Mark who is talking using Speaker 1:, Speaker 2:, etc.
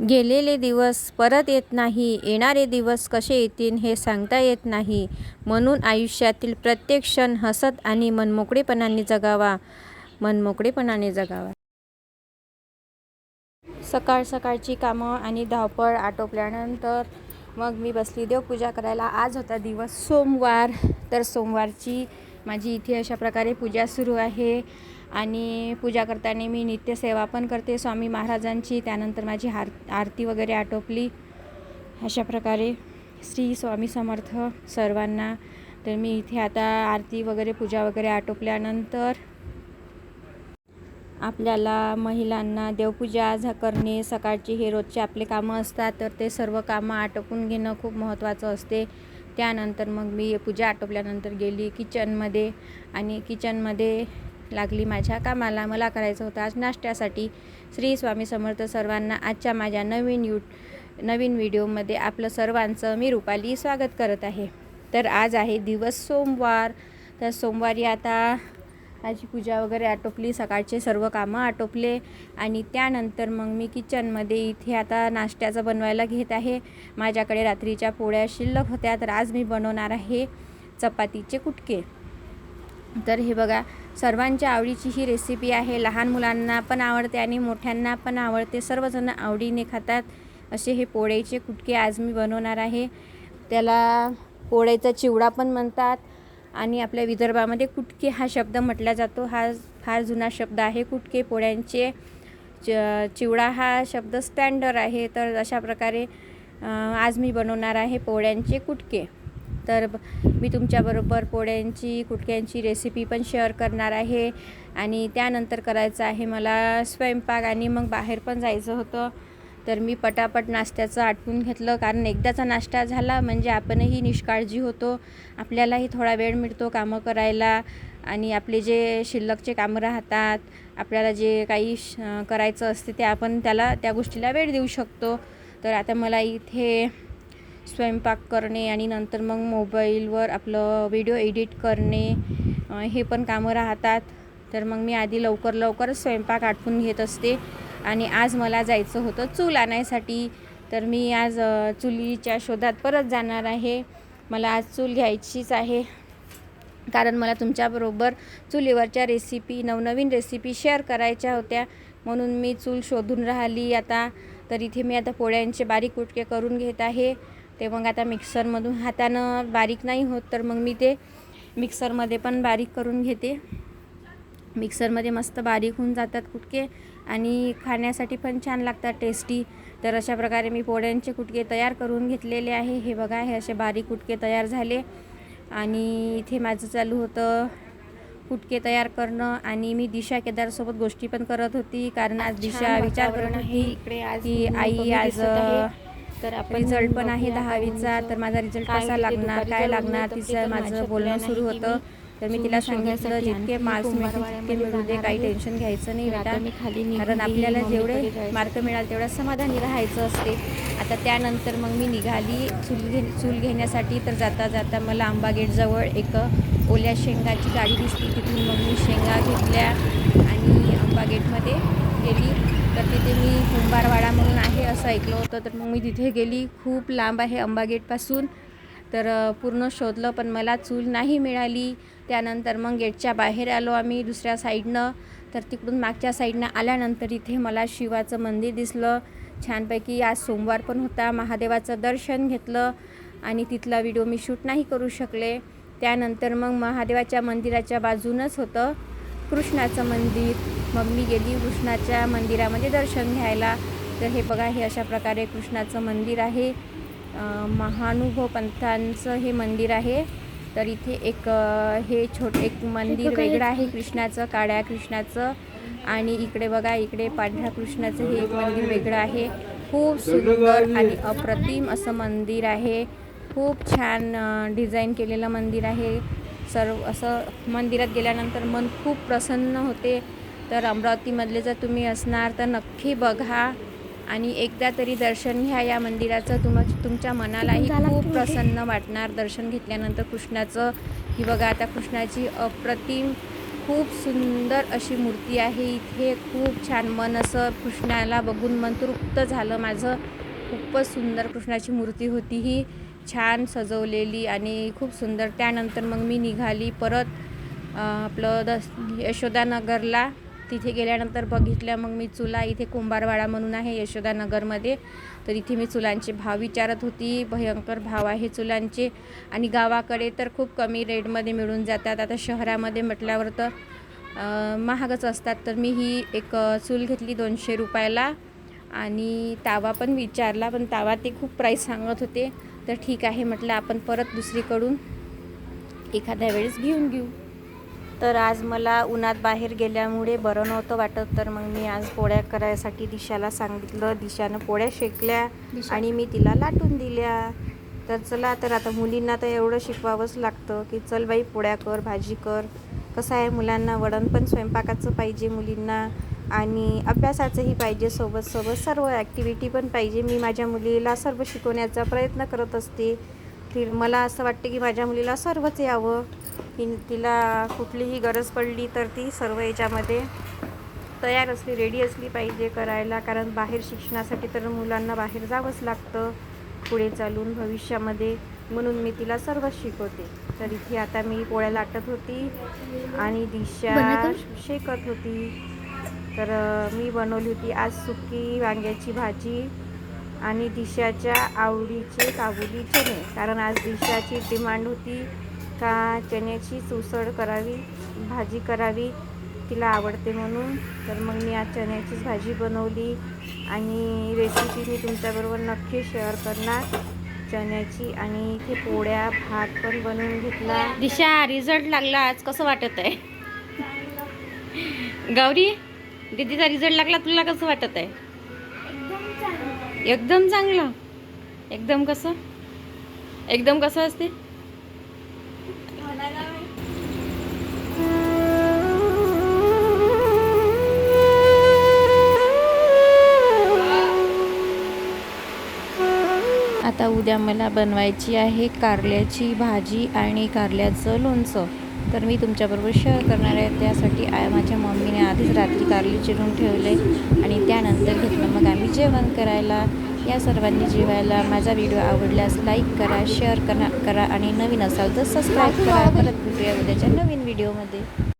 Speaker 1: गेलेले दिवस परत येत नाही येणारे दिवस कसे येतील हे सांगता येत नाही. म्हणून आयुष्यातील प्रत्येक क्षण हसत आणि मनमोकळेपणाने जगावा मनमोकळेपणाने जगावा. सकाळ सकाळची कामं आणि धावपळ आटोपल्यानंतर मग मी बसली. देवपूजा करायला आज होता दिवस. सोमवार तर सोमवारची माझी इथे अशा प्रकारे पूजा सुरू आहे. आणि पूजा करताना मी नित्यसेवा पण करते. स्वामी महाराजांची त्यानंतर माझी हार आरती वगैरे आटोपली. अशा प्रकारे श्री स्वामी समर्थ सर्वांना तर मी इथे आता आरती वगैरे पूजा वगैरे आटोपल्यानंतर आपल्याला महिलांना देवपूजा झा करणे सकाळची हे रोजचे आपले कामं असतात तर ते सर्व कामं आटोपून घेणं खूप महत्त्वाचं असते. त्यानंतर मग मी पूजा आटोपल्यानंतर गेली किचनमध्ये आणि किचनमध्ये लागली माझ्या कामाला. मला करायचं होतं आज नाश्त्यासाठी. श्री स्वामी समर्थ सर्वांना आजच्या माझ्या नवीन यू नवीन व्हिडिओमध्ये आपलं सर्वांचं मी रुपाली स्वागत करत आहे. तर आज आहे दिवस सोमवार. तर सोमवारी आता माझी पूजा वगैरे आटोपली सकाळचे सर्व कामं आटोपले आणि त्यानंतर मग मी किचनमध्ये इथे आता नाश्त्याचं बनवायला घेत आहे. माझ्याकडे रात्रीच्या पोळ्या शिल्लक होत्या तर आज मी बनवणार आहे चपातीचे कुटके. तर हे बघा सर्वांच्या आवडीची ही रेसिपी आहे. लहान मुलांना पण आवडते आणि मोठ्यांना पण आवडते. सर्वजण आवडीने खातात. असे हे पोळ्याचे कुटके आज मी बनवणार आहे. त्याला पोळ्याचा चिवडा पण म्हणतात आणि आपल्या विदर्भामध्ये कुटके हा शब्द म्हटला जातो. हा फार जुना शब्द आहे. कुटके पोळ्यांचे च चिवडा हा शब्द स्टँडर्ड आहे. तर अशा प्रकारे आज मी बनवणार आहे पोळ्यांचे कुटके. तर मी तुमच्याबरोबर पोळ्यांची कुटक्यांची रेसिपी पण शेअर करणार आहे. आणि त्यानंतर करायचं आहे मला स्वयंपाक आणि मग बाहेर पण जायचं होतं. तर मी पटापट नाश्त्याचं आटपून घेतलं. कारण एकदाचा नाश्ता झाला म्हणजे आपणही निष्काळजी होतो. आपल्यालाही थोडा वेळ मिळतो कामं करायला. आणि आपले जे शिल्लकचे कामं राहतात आपल्याला जे काही करायचं असते ते आपण त्याला त्या गोष्टीला वेळ देऊ शकतो. तर आता मला इथे स्वयंपाक करणे आणि नंतर मग मोबाईलवर आपलं व्हिडिओ एडिट करणे हे पण कामं राहतात. तर मग मी आधी लवकर लवकरच स्वयंपाक आटपून घेत असते. आणि आज मला जायचं होतं चूल आणायसाठी. तर मी आज चुलीच्या शोधात परत जाणार आहे. मला आज चूल घ्यायचीच आहे. कारण मला तुमच्याबरोबर चुलीवरच्या रेसिपी नवनवीन रेसिपी शेअर करायच्या होत्या. म्हणून मी चूल शोधून राहिली आता. तर इथे मी आता पोळ्यांचे बारीक कुटके करून घेत आहे. ते मग आता मिक्सरमधून हातानं बारीक नाही होत तर मग मी ते मिक्सरमध्ये पण बारीक करून घेते. मिक्सरमध्ये मस्त बारीक होऊन जातात कुटके आणि खाण्यासाठी पण छान लागतात टेस्टी तर अशा प्रकारे मी पोळ्यांचे कुटके तयार करून घेतलेले आहे. हे बघा हे असे बारीक कुटके तयार झाले. आणि इथे माझं चालू होतं कुटके तयार करणं आणि मी दिशा केदारसोबत गोष्टी पण करत होती. कारण आज दिशा विचार करत होती
Speaker 2: इकडे आज
Speaker 1: की आई आज
Speaker 2: तर आपण
Speaker 1: रिझल्ट पण आहे दहावीचा. तर माझा रिझल्ट कसा लागणार काय लागणार तिचं माझं बोलणं सुरू होतं. तर मी तिला सांगितलं जितके मार्क्स मिळतील तितके मिळू दे काही. टेन्शन घ्यायचं नाही बेटा. कारण आपल्याला जेवढे. मार्क मिळाल तेवढं समाधानी राहायचं असते. आता त्यानंतर मग मी निघाली चूल घे चूल घेण्यासाठी. तर जाता जाता मला आंबा गेटजवळ एक ओल्या शेंगाची गाडी दिसली. तिथून मग मी शेंगा घेतल्या आणि आंबा गेटमध्ये गेली. तर तिथे मी कुंभारवाडा म्हणून आहे असं ऐकलं होतं. तर मग मी तिथे गेली. खूप लांब आहे अंबा गेटपासून तर पूर्ण शोधलं पण मला चूल नाही मिळाली. त्यानंतर मग गेटच्या बाहेर आलो आम्ही दुसऱ्या साईडनं. तर तिकडून मागच्या साईडनं आल्यानंतर इथे मला शिवाचं मंदिर दिसलं. छानपैकी आज सोमवार पण होता. महादेवाचं दर्शन घेतलं आणि तिथला व्हिडिओ मी शूट नाही करू शकले. त्यानंतर मग महादेवाच्या मंदिराच्या बाजूनच होतं. कृष्णाचं मंदिर. मग मी गेली कृष्णाच्या मंदिरामध्ये दर्शन घ्यायला. तर हे बघा हे अशा प्रकारे कृष्णाचं मंदिर आहे. महानुभव पंथांचं हे मंदिर आहे. तर इथे एक हे छोट एक मंदिर वेगळं आहे कृष्णाचं काळ्या कृष्णाचं. आणि इकडे बघा इकडे पांढऱ्या कृष्णाचं हे एक मंदिर वेगळं आहे. खूप सुंदर आणि अप्रतिम असं मंदिर आहे. खूप छान डिझाईन केलेलं मंदिर आहे. सर्व असं मंदिरात गेल्यानंतर मन खूप प्रसन्न होते. तर अमरावतीमधले जर तुम्ही असणार तर नक्की बघा. आणि एकदा तरी दर्शन घ्या या मंदिराचं. तुम तुमच्या मनालाही खूप प्रसन्न वाटणार दर्शन घेतल्यानंतर कृष्णाचं. ही बघा आता कृष्णाची अप्रतिम खूप सुंदर अशी मूर्ती आहे. इथे खूप छान मन असं कृष्णाला बघून मन तृप्त झालं माझं. खूपच सुंदर कृष्णाची मूर्ती होती ही. छान सजवलेली आणि खूप सुंदर. त्यानंतर मग मी निघाली परत आपलं दस यशोदानगरला. तिथे गेल्यानंतर बघितलं मग मी चुला इथे कुंभारवाडा म्हणून आहे यशोदानगरमध्ये. तर इथे मी चुलांचे भाव विचारत होती भयंकर भाव आहे चुलांचे. आणि गावाकडे तर खूप कमी रेटमध्ये मिळून जातात. आता शहरामध्ये म्हटल्यावर तर महागच असतात. तर मी ही एक चूल घेतली दोनशे रुपयाला. आणि तावा पण विचारला पण तावा ते खूप प्राईस सांगत होते. तर ठीक आहे म्हटलं आपण परत दुसरीकडून एखाद्या वेळेस घेऊन घेऊ. तर आज मला उन्हात बाहेर गेल्यामुळे बरं नव्हतं वाटत तर मग मी आज पोळ्या करायसाठी दिशाला सांगितलं. दिशानं पोळ्या शेकल्या आणि मी तिला लाटून दिल्या. तर चला तर आता मुलींना तर एवढं शिकवावंच लागतं की चल बाई पोळ्या कर भाजी कर. कसं आहे मुलांना वडण पण स्वयंपाकाचं पाहिजे मुलींना. आणि अभ्यासाचंही पाहिजे सोबत सोबत सर्व ॲक्टिव्हिटी पण पाहिजे. मी माझ्या मुलीला सर्व शिकवण्याचा प्रयत्न करत असते. ती मला असं वाटते की माझ्या मुलीला सर्वच यावं. की तिला कुठलीही गरज पडली तर ती सर्व याच्यामध्ये तयार असली रेडी असली पाहिजे करायला. कारण बाहेर शिक्षणासाठी तर मुलांना बाहेर जावंच लागतं. पुढे चालून भविष्यामध्ये. म्हणून मी तिला सर्व शिकवते. तर इथे आता मी पोळ्या लाटत होती आणि दिशा शेकत होती. तर मी बनवली होती आज सुकी वांग्याची भाजी आणि दिशाच्या आवडीचे काबुली चणे. कारण आज दिशाची डिमांड होती का चण्याची उसळ करावी भाजी करावी तिला आवडते म्हणून. तर मग मी आज चण्याचीच भाजी बनवली आणि रेसिपी मी तुमच्याबरोबर नक्की शेअर करणार. चण्याची आणि इथे पोळ्या भात पण बनवून घेतला. दिशा रिझल्ट लागला आज. कसं वाटत आहे गौरी? दीदीचा रिझल्ट लागला तुला कसं वाटत आहे? एकदम चांगलं. एकदम कसं? एकदम कसं असते? आता उद्या मला बनवायची आहे कारल्याची भाजी आणि कारल्याचं लोणचं. तर मी तुमच्याबरोबर शेअर करणार आहे. त्यासाठी माझ्या मम्मीने आधीच रात्री कारली चिरून ठेवले आणि त्यानंतर घेतलं. मग आम्ही जेवण करायला या सर्वांनी जेवायला. माझा व्हिडिओ आवडल्यास लाईक करा शेअर करा करा आणि नवीन असाल तर सबस्क्राईब करा. परत भेटूया उद्याच्या नवीन व्हिडिओमध्ये